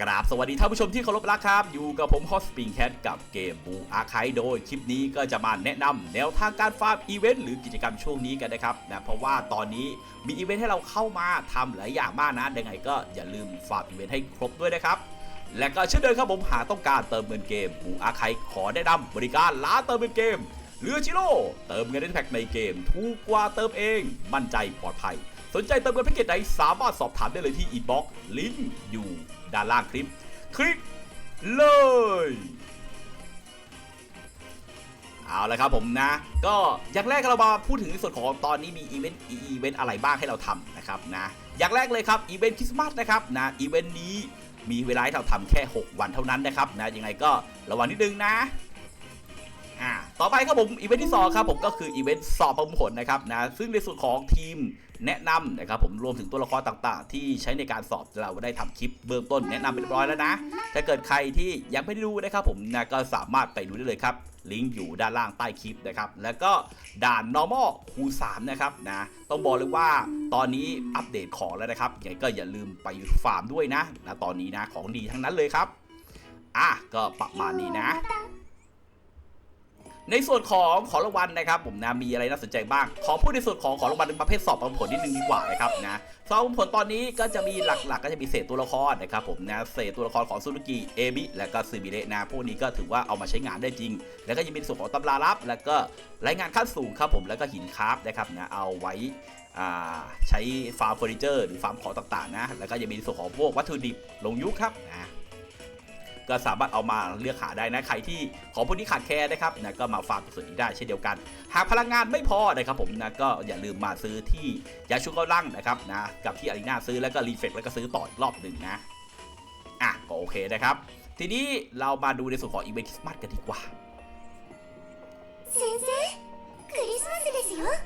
กราบสวัสดีท่านผู้ชมที่เคารพรักครับ อยู่กับผมฮอสปิงแคทกับเกมบูอาคายโดยคลิปนี้ก็จะมาแนะนำแนวทางการฟาร์มอีเวนต์หรือกิจกรรมช่วงนี้กันนะครับนะเพราะว่าตอนนี้มีอีเวนต์ให้เราเข้ามาทำหลายอย่างมากนะยังไงก็อย่าลืมฟาร์มอีเวนต์ให้ครบด้วยนะครับและก็เช่นเดิมครับผมหากต้องการเติมเงินเกมบูอาคายขอแนะนำบริการร้านเติมเงินเกมเรือชิโร่เติมเงินในแพ็กในเกมถูกกว่าเติมเอง มั่นใจปลอดภัย สนใจเติมเงินแพ็กเกจไหนสามารถสอบถามได้เลยที่อินบ็อกซ์ลิงก์อยู่ด้านล่างคลิป คลิกเลยเอาละครับผมนะ ก็อย่างแรกเรามาพูดถึงในส่วนของตอนนี้มีอีเวนต์อีเวนต์อะไรบ้างให้เราทำนะครับนะ อย่างแรกเลยครับอีเวนต์คริสต์มาสนะครับนะอีเวนต์นี้มีเวลาให้เราทำแค่ 6 วันเท่านั้นนะครับนะยังไงก็ระวังนิดนึงนะ อ่าต่อไปครับผมอีเวนต์ที่2ครับผมก็คืออีเวนต์สอบประมวลผลนะครับนะซึ่งในส่วนของทีมแนะนำนะครับผมรวมถึงตัวละครต่างๆ ที่ใช้ในการสอบเราได้ทำคลิปเบื้องต้นแนะนำไปเรียบร้อยแล้วนะ ถ้าเกิดใครที่ยังไม่ได้ดูนะครับผมนะก็สามารถไปดูได้เลยครับลิงก์อยู่ด้านล่างใต้คลิปนะครับ แล้วก็ด่าน normal คูณ3นะครับนะ ต้องบอกเลยว่าตอนนี้อัปเดตของแล้วนะครับยังก็อย่าลืมไปฟาร์มด้วยนะนะตอนนี้นะของดีทั้งนั้นเลยครับ อะก็ประมาณนี้นะ ในส่วนของของรางวัลนะครับ ผมนะมีอะไรน่าสนใจบ้าง ขอพูดในส่วนของของรางวัลเป็นประเภทสอบประมผลนิดนึงดีกว่านะครับนะสอบประมผลตอนนี้ก็จะมีหลักๆ ก็จะมีเศษตัวละครนะครับผมนะเศษตัวละครของซูรุกิเอบิและก็ซึมิเระนะพวกนี้ก็ถือว่าเอามาใช้งานได้จริง แล้วก็ยังมีส่วนของตำราลับ แล้วก็รายงานขั้นสูงครับผมแล้วก็หินคราฟนะครับนะเอาไว้ใช้ฟาร์มเฟอร์นิเจอร์หรือฟาร์มของต่างๆนะแล้วก็ยังมีส่วนของพวกวัตถุดิบลงยุคครับนะ ก็สามารถเอามาเลือกหาได้นะ ใครที่ของพวกนี้ขาดแคลนนะครับนะก็มาฟาร์มส่วนนี้ได้เช่นเดียวกัน หากพลังงานไม่พอนะครับผมนะก็อย่าลืมมาซื้อที่ยาชุกกำลังนะครับนะกับที่อารีนาซื้อแล้วก็รีเฟกแล้วก็ซื้อต่ออีกรอบหนึ่งนะอ่ะก็โอเคนะครับ ทีนี้เรามาดูในส่วนของอีเวนต์คริสต์มาสกันดีกว่า 先生クリスマスですよ อ่ะ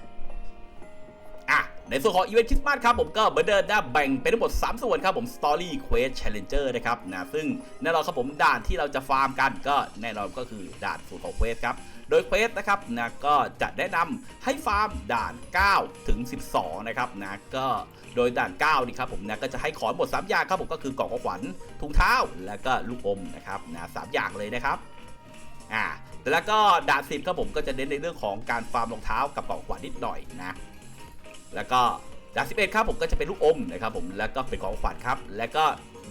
ในส่วนของอีเวนต์คริสต์มาสครับผมก็เหมือนเดิมนะแบ่งเป็นทั้งหมด 3 ส่วนครับผม Story Quest Challenger นะครับนะซึ่งแน่นอนครับผมด่านที่เราจะฟาร์มกันก็แน่นอนก็คือด่านส่วนของ Quest ครับโดย Quest นะครับนะก็จะแนะนำให้ฟาร์มด่าน 9 ถึง 12 นะครับนะก็โดยด่าน 9 นี่ครับผมนะก็จะให้ขอหมด 3 อย่างครับผมก็คือกล่องของขวัญถุงเท้าและก็ลูกอมนะครับนะสามอย่างเลยนะครับอ่าแล้วก็ด่านสิบครับผมก็จะเน้นในเรื่องของการฟาร์มรองเท้ากับกล่องขวัญนิดหน่อยนะ แล้วก็ดาน11ครับผมก็จะเป็นลูกอมนะครับผมแล้วก็เป็นของขวัญครับ แล้วก็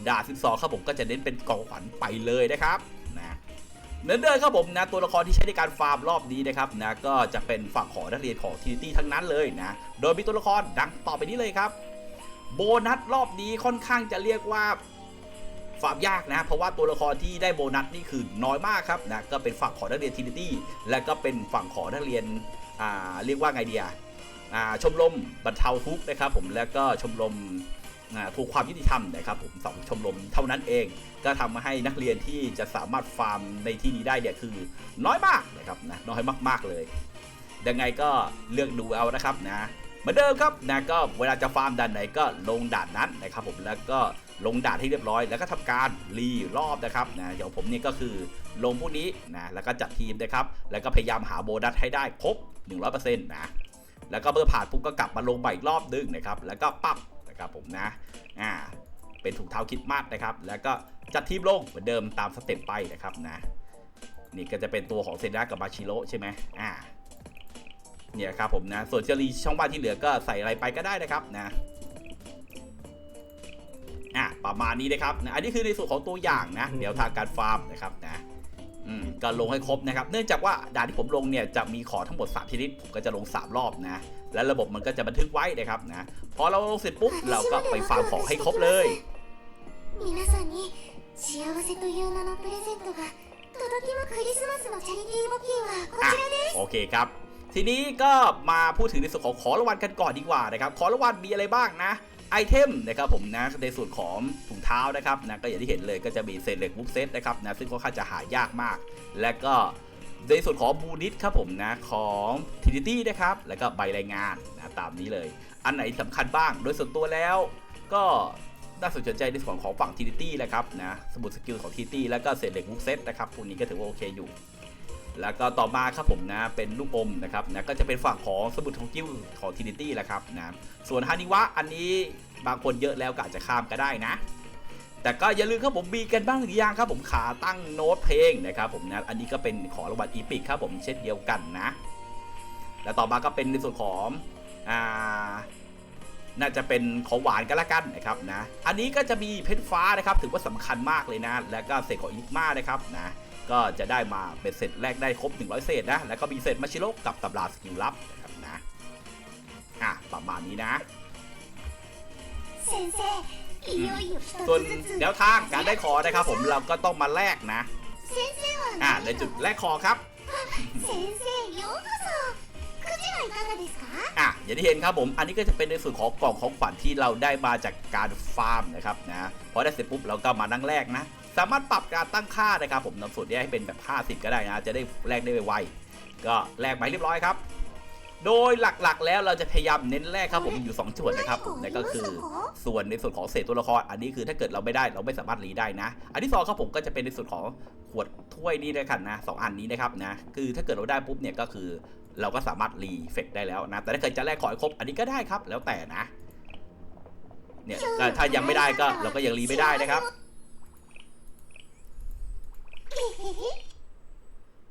ดาน12ครับผมก็จะเน้นเป็นกองขวัญไปเลยนะครับนะเหมือนเดิมครับผมนะตัวละครที่ใช้ในการฟาร์มรอบนี้นะครับนะก็จะเป็นฝั่งของนักเรียนของทีตี้ทั้งนั้นเลยนะโดยมีตัวละครดังต่อไปนี้เลยครับ โบนัสรอบนี้ค่อนข้างจะเรียกว่าฟาร์มยากนะ เพราะว่าตัวละครที่ได้โบนัสนี่คือน้อยมากครับนะก็เป็นฝั่งของนักเรียนทีนิตี้และก็เป็นฝั่งของนักเรียนอ่าเรียกว่าไงเดีย ชมรมบรรเทาทุกข์นะครับผมแล้วก็ชมรมถูกความยุติธรรมนะครับผมสองชมรมเท่านั้นเอง ก็ทำให้นักเรียนที่จะสามารถฟาร์มในที่นี้ได้เนี่ยคือน้อยมากนะครับนะน้อยมากๆเลยยังไงก็เลือกดูเอานะครับนะเหมือนเดิมครับนะก็เวลาจะฟาร์มด่านไหนก็ลงด่านนั้นนะครับผมแล้วก็ลงด่านให้เรียบร้อย แล้วก็ทำการรีรอบนะครับนะเดี๋ยวผมนี่ก็คือลงพวกนี้นะแล้วก็จัดทีมนะครับแล้วก็พยายามหาโบนัสให้ได้ครบ 100%นะ แล้วก็เมื่อผ่านปุ๊บก็กลับมาลงใหม่อีกรอบนึงนะครับ แล้วก็ปั๊บนะครับผมนะ อ่า เป็นถุงเท้าคิดมาสนะครับ แล้วก็จัดทีมลงเหมือนเดิมตามสเต็ปไปนะครับนะ นี่ก็จะเป็นตัวของเซนดากับมาชิโร่ใช่ไหมอ่า เนี่ยครับผมนะ ส่วนเจลีช่องบ้านที่เหลือก็ใส่อะไรไปก็ได้นะครับนะอะประมาณนี้นะครับนะอันนี้คือในส่วนของตัวอย่างนะเดี๋ยวทางการฟาร์มนะครับนะ ก็ลงให้ครบนะครับ เนื่องจากว่าด่านที่ผมลงเนี่ยจะมีขอทั้งหมด 3 ชนิด ผมก็จะลง 3 รอบนะ และระบบมันก็จะบันทึกไว้นะครับนะ พอเราลงเสร็จปุ๊บ เราก็ไปฟาร์มของให้ครบเลย 皆さんに幸せという名のプレゼントが届きまクリスマスのチャリティー募金はこ อ่ะ ちらです โอเคครับ ทีนี้ก็มาพูดถึงในส่วนของของรางวัลกันก่อนดีกว่านะครับของรางวัลมีอะไรบ้างนะไอเทมนะครับผมนะในส่วนของถุงเท้านะครับนะก็อย่างที่เห็นเลยก็จะมีเศษเหล็กบุ๊กเซตนะครับนะซึ่งค่อนข้างจะหายากมาก และก็ในส่วนของบูนิตครับผมนะของทินิตี้นะครับแล้วก็ใบรายงานนะตามนี้เลย อันไหนสำคัญบ้างโดยส่วนตัวแล้ว ก็น่าสนใจในส่วนของฝั่งทินิตี้นะครับนะสมุดสกิลของทินิตี้แล้วก็เศษเหล็กบุ๊กเซตนะครับพวกนี้ก็ถือว่าโอเคอยู่ แล้วก็ต่อมาครับผมนะเป็นลูกอมนะครับนะก็จะเป็นฝั่งของสมุดของกิ้วของทินิตี้แหละครับนะส่วนฮานิวะอันนี้บางคนเยอะแล้วก็อาจจะข้ามก็ได้นะ แต่ก็อย่าลืมครับผมมีกันบ้างหรือยังครับผมขาตั้งโน้ตเพลงนะครับผมนะอันนี้ก็เป็นของรางวัลอีพิกครับผมเช่นเดียวกันนะ แล้วต่อมาก็เป็นในส่วนของอ่าน่าจะเป็นของหวานกันละกันนะครับนะ อันนี้ก็จะมีเพชรฟ้านะครับ ถือว่าสำคัญมากเลยนะ แล้วก็เศษของอินิกมานะครับนะ ก็จะได้มาเป็นเศษแรกได้ครบ 100 เศษนะ แล้วก็มีเศษมัชิโร่กับตำราสกิลลับนะครับนะ อะ ประมาณนี้นะส่วนแนวทางการได้คอนะครับผมเราก็ต้องมาแลกนะ อะในจุดแลกคอครับอะอย่างที่เห็นครับผม อันนี้ก็จะเป็นในส่วนของกล่องของขวัญที่เราได้มาจากการฟาร์มนะครับนะ พอได้เสร็จปุ๊บเราก็มานั่งแรกนะ สามารถปรับการตั้งค่านะครับผมนำส่วนนี้ให้เป็นแบบ 50 ก็ได้นะ จะได้แลกได้ไวๆก็แลกไปเรียบร้อยครับ โดยหลักๆ แล้วเราจะพยายามเน้นแรกครับผมอยู่ 2 ส่วนนะครับผมนั่นก็คือส่วนในส่วนของเศษตัวละคร อันนี้คือถ้าเกิดเราไม่ได้เราไม่สามารถรีได้นะ อันที่สองครับผมก็จะเป็นในส่วนของขวดถ้วยนี้ด้วยกันนะสองอันนี้นะครับนะคือถ้าเกิดเราได้ปุ๊บเนี่ยก็คือ เราก็สามารถรีเฟกได้แล้วนะแต่ถ้าเกิดจะแลกขอให้ครบอันนี้ก็ได้ครับ แล้วแต่นะเนี่ยก็ถ้ายังไม่ได้ก็เราก็ยังรีไม่ได้นะครับ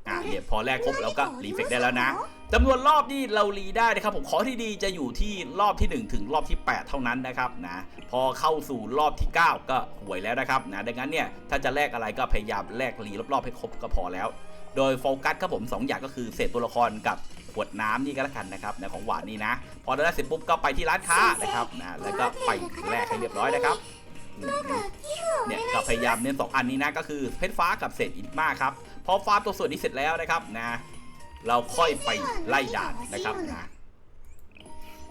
อะเนี่ยพอแลกครบเราก็รีเฟกได้แล้วนะจำนวนรอบนี่เรารีได้นะครับผมขอที่ดีจะอยู่ที่รอบที่ 1 ถึงรอบที่ 8 เท่านั้นนะครับนะพอเข้าสู่รอบที่ 9 ก็ห่วยแล้วนะครับนะดังนั้นเนี่ยถ้าจะแลกอะไรก็พยายามแลกรีรอบๆให้ครบก็พอแล้ว โดยโฟกัสครับผม2อย่างก็คือเศษตัวละครกับขวดน้ำนี่ก็แล้วกันนะครับนะของหวานนี่นะ พอได้เสร็จปุ๊บก็ไปที่ร้านค้านะครับนะแล้วก็ไปแลกให้เรียบร้อยนะครับอืมเนี่ยก็ พยายามเน้นสองอันนี้นะก็คือเพชรฟ้ากับเศษอินมาครับพอฟาร์มตัวส่วนนี้เสร็จแล้วนะครับนะเราค่อยไปไล่ด่านนะครับนะ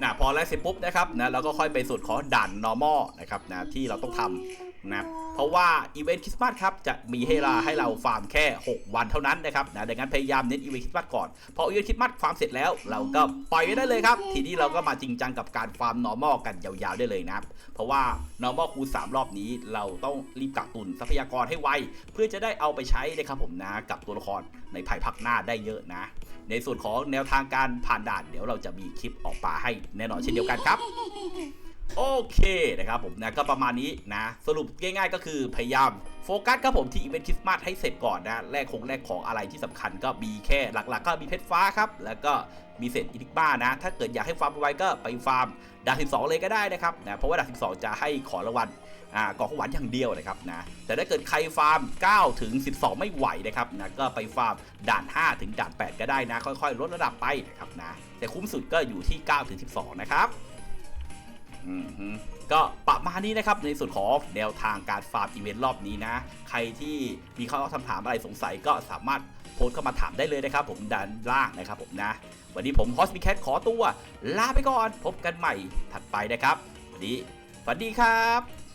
นะพอไล่เสร็จปุ๊บนะครับนะเราก็ค่อยไปส่วนของด่าน normal นะครับนะที่เราต้องทำนะ เพราะว่าอีเวนต์คริสต์มาสครับจะมีให้เราให้เราฟาร์มแค่ 6 วันเท่านั้นนะครับนะดังนั้นพยายามเน้นอีเวนต์คริสต์มาสก่อนพออีเวนต์คริสต์มาสฟาร์มเสร็จแล้วเราก็ปล่อยไว้ได้เลยครับทีนี้เราก็มาจริงจังกับการฟาร์ม normal กันยาวๆได้เลยนะครับเพราะว่า normal คูณ3รอบนี้เราต้องรีบกักตุนทรัพยากรให้ไวเพื่อจะได้เอาไปใช้นะครับผมนะกับตัวละครในภายภาคหน้าได้เยอะนะ ในส่วนของแนวทางการผ่านด่านเดี๋ยวเราจะมีคลิปออกมาให้แน่นอนเช่นเดียวกันครับ โอเคนะครับผมนะก็ประมาณนี้นะ สรุปง่ายๆก็คือพยายามโฟกัสครับผมที่อีเวนต์คริสต์มาสให้เสร็จก่อนนะแลกคงแลกของอะไรที่สำคัญก็มีแค่หลักๆ ก็มีเพชรฟ้าครับ แล้วก็มีเศษอินิกบ้านะ ถ้าเกิดอยากให้ฟาร์มไวก็ไปฟาร์มด่าน12 เลยก็ได้นะครับนะเพราะว่าด่าน12 จะให้ของรางวัลอ่ากองของหวานอย่างเดียวนะครับนะแต่ถ้าเกิดใครฟาร์ม 9 ถึง 12 ไม่ไหวนะครับนะก็ไปฟาร์มด่าน 5 ถึงด่าน 8 ก็ได้นะ ค่อยๆ ลดระดับไปนะครับนะแต่คุ้มสุดก็อยู่ที่ 9 ถึง 12 นะครับ ก็ประมาณนี้นะครับในส่วนของแนวทางการฟาร์มอีเวนต์รอบนี้นะ ใครที่มีข้อคำถามอะไรสงสัยก็สามารถโพสเข้ามาถามได้เลยนะครับ ผมด้านล่างนะครับผมนะ วันนี้ผมฮอสมิแคทขอตัว ลาไปก่อน พบกันใหม่ถัดไปนะครับ วันนี้สวัสดีครับ